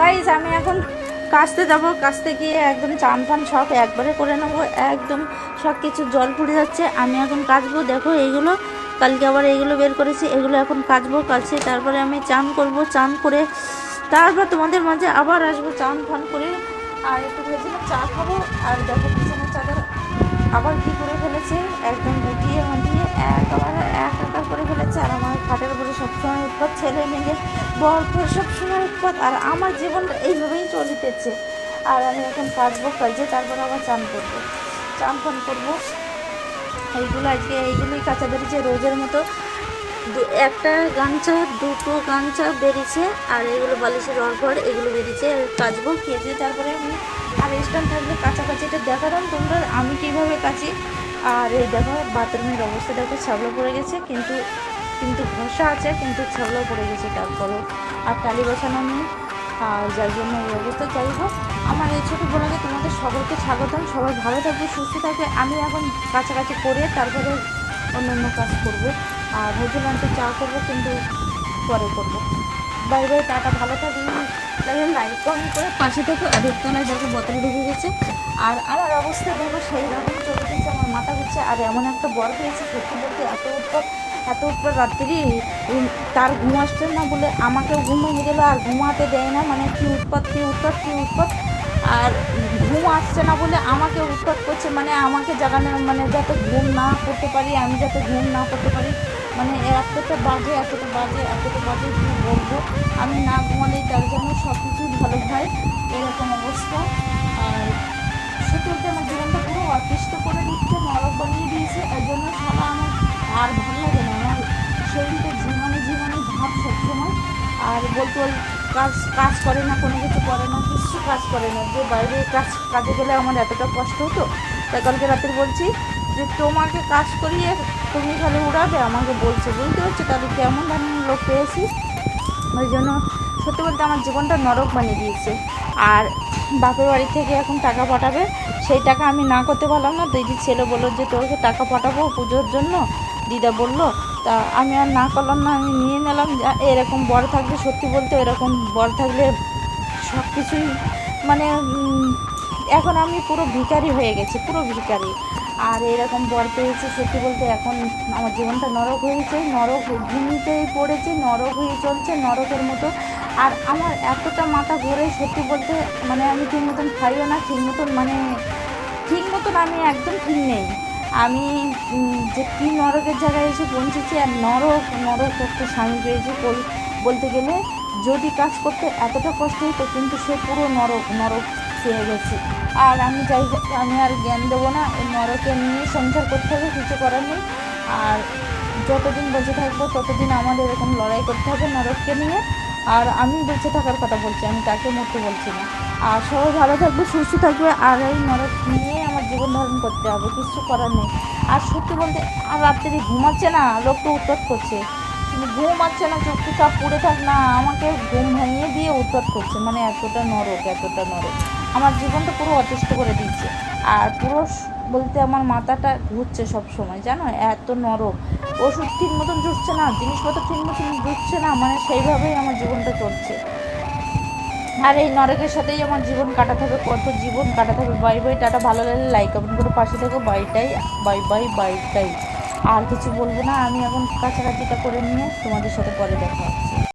Guys আমি এখন কাচতে যাব। কাচতে গিয়ে একদম চান ফান সব একবারে করে নেব। একদম সব কিছু জল পুড়ে যাচ্ছে। আমি এখন কাচবো। দেখো, এইগুলো কালকে আবার এইগুলো বের করেছি। এগুলো এখন কাচবো, কাছে তারপরে আমি চান করব, চান করে তারপর তোমাদের মাঝে আবার আসব চান ফান করে। আর একটু ভেজে চা খাব। আর দেখো আবার কি করে ফেলেছে, একদম মেয়ে বর ফর সবসময় উৎপাত, আর আমার জীবনটা এইভাবেই চলিতেছে। আর আমি এখন কাচবো কাজে, তারপর আবার চান করব। চান ফান করব। এইগুলো আজকে, এইগুলোই কাঁচা বেরিয়েছে রোজের মতো। একটা গামছা, দুটো গামছা বেরিয়েছে, আর এগুলো বালিশের অর্ঘর এগুলো বেরিয়েছে কাচবো কেজে তারপরে আমি আর স্ট্যান্ড থাকলে কাছাকাছিটা দেখালাম তোমরা, আমি কীভাবে কাচি। আর এই দেখো, বাথরুমের অবস্থা দেখো ছাবলা পড়ে গেছে, কিন্তু কিন্তু ঘষা আছে, কিন্তু ছাবলা পড়ে গেছে তারপরেও আর টালি বসানো নেই। আর যার জন্য এই অবস্থা হোক আমার এই ছোটো বোনাকে তোমাদের সকলকে স্বাগতম। সবাই ভালো থাকবে, সুস্থ থাকবে। আমি এখন কাছাকাছি করে তারপরে অন্য অন্য কাজ করব। আর ভেজেলাম তো চা করব, কিন্তু পরে করব। বাই বাই, টাটা, ভালো থাকবে। তাহলে লাইক কমেন্ট করে পাশে থেকে। আরেকতলায় দেখো, বোতল ঢুকে গেছে। আর আমার অবস্থা দেখো, সেই রকম চলে গেছে আমার মাথা ঘুরছে। আর এমন একটা বর পেয়েছে, সত্যি বলতে এত উৎপাদ এত রাত্রি তার ঘুম আসছে না বলে আমাকেও ঘুম ভেঙে গেলো আর ঘুমাতে দেয় না মানে কি উৎপাত কি উৎপাত কি উৎপাত। আর ঘুম আসছে না বলে আমাকে উৎপাত করছে মানে আমাকে জাগানো মানে যাতে ঘুম না করতে পারি, আমি যাতে ঘুম না করতে পারি মানে এতটা বাজে এতটা বাজে এতটা বাজে কি বলব? আমি না ঘুমালেই তার জন্য সব কিছুই ভালো হয়, এরকম অবস্থা। আর সত্যি আমার জীবনটা পুরো অতিষ্ঠ করে দিচ্ছে আর বলতে বল কাজ কাজ করে না, কোনো কিছু করে না, কিছু কাজ করে না। যে বাইরে কাজ, কাজে গেলে আমার এতটা কষ্ট হতো, তাই কালকে রাতে বলছি যে তোমাকে কাজ করিয়ে তুমি তাহলে উড়াবে, আমাকে বলছে। বুঝতে পারছ তাহলে কেমন ধরনের লোক পেয়েছি? ওই জন্য সত্যি বলতে আমার জীবনটা নরক বানিয়ে দিয়েছে। আর বাপের বাড়ি থেকে এখন টাকা পাঠাবে, সেই টাকা আমি না করতে পারলাম না। দিদি ছেলে বলল যে, তোকে টাকা পাঠাবো পুজোর জন্য? দিদা বলল, তা আমি আর না করলাম না, আমি নিয়ে নিলাম। এরকম বর থাকলে, সত্যি বলতে এরকম বর থাকলে সব কিছুই মানে এখন আমি পুরো ভিখারি হয়ে গেছি, পুরো ভিখারি। আর এরকম বর পেয়েছি, সত্যি বলতে এখন আমার জীবনটা নরক হয়েছে, নরক ভূমিতেই পড়েছে, নরক হয়ে চলছে, নরকের মতো আর আমার এতটা মাথা ঘুরে সত্যি বলতে মানে আমি ঠিক মতন খাইও না ঠিক মতন মানে ঠিক মতন আমি একদম ঠিক নেই। আমি যে কি নরকের জায়গায় এসে পৌঁছেছি আর নরক নরক একটা স্বামী পেয়েছি বল- বলতে গেলে যদি কাজ করতে এতটা কষ্ট হতো কিন্তু সে পুরো নরক নরক পেয়ে গেছি। আর আমি হোক, আমি আর জ্ঞান দেবো না এই নরকে নিয়ে সংসার করতে হবে কিছু করার নেই। আর যতদিন বেঁচে থাকব ততদিন আমাদের এরকম লড়াই করতে হবে নরককে নিয়ে। আর আমি বেঁচে থাকার কথা বলছি, আমি তাকে মরতে বলছি না। আর সবাই ভালো থাকবে, সুস্থ থাকবে, আর এই নরক নিয়ে আমার জীবন ধারণ করতে হবে, কিছু করার নেই। আর সত্যি বলতে, আর রাত্রি ঘুমাচ্ছে না লোকটা উৎপাত করছে। ঘুম ঘুমাচ্ছে না চোখটি সব পুড়ে থাক না, আমাকে ঘুম ভাঙিয়ে দিয়ে উৎপাত করছে মানে এতটা নরক এতটা নরক। আমার জীবনটা পুরো অতিষ্ঠ করে দিচ্ছে আর পুরো বলতে আমার মাথাটা ঘুরছে সব সময় জানো? এত নরম। ওষুধ ঠিক মতন জুটছে না, জিনিসপত্র ঠিক মতন জুটছে না মানে সেইভাবেই আমার জীবনটা চলছে। আর এই নরকের সাথেই আমার জীবন কাটাতে হবে কত জীবন কাটাতে হবে বাই বাই, টাটা, ভালো লাগলে লাইক কমেন্ট করে পাশে থেকো। বাইটাই বাই বাই বাইটাই আর কিছু বলব না, আমি এখন কাছাকাছিটা করে নিয়ে তোমাদের সাথে পরে দেখা হচ্ছে।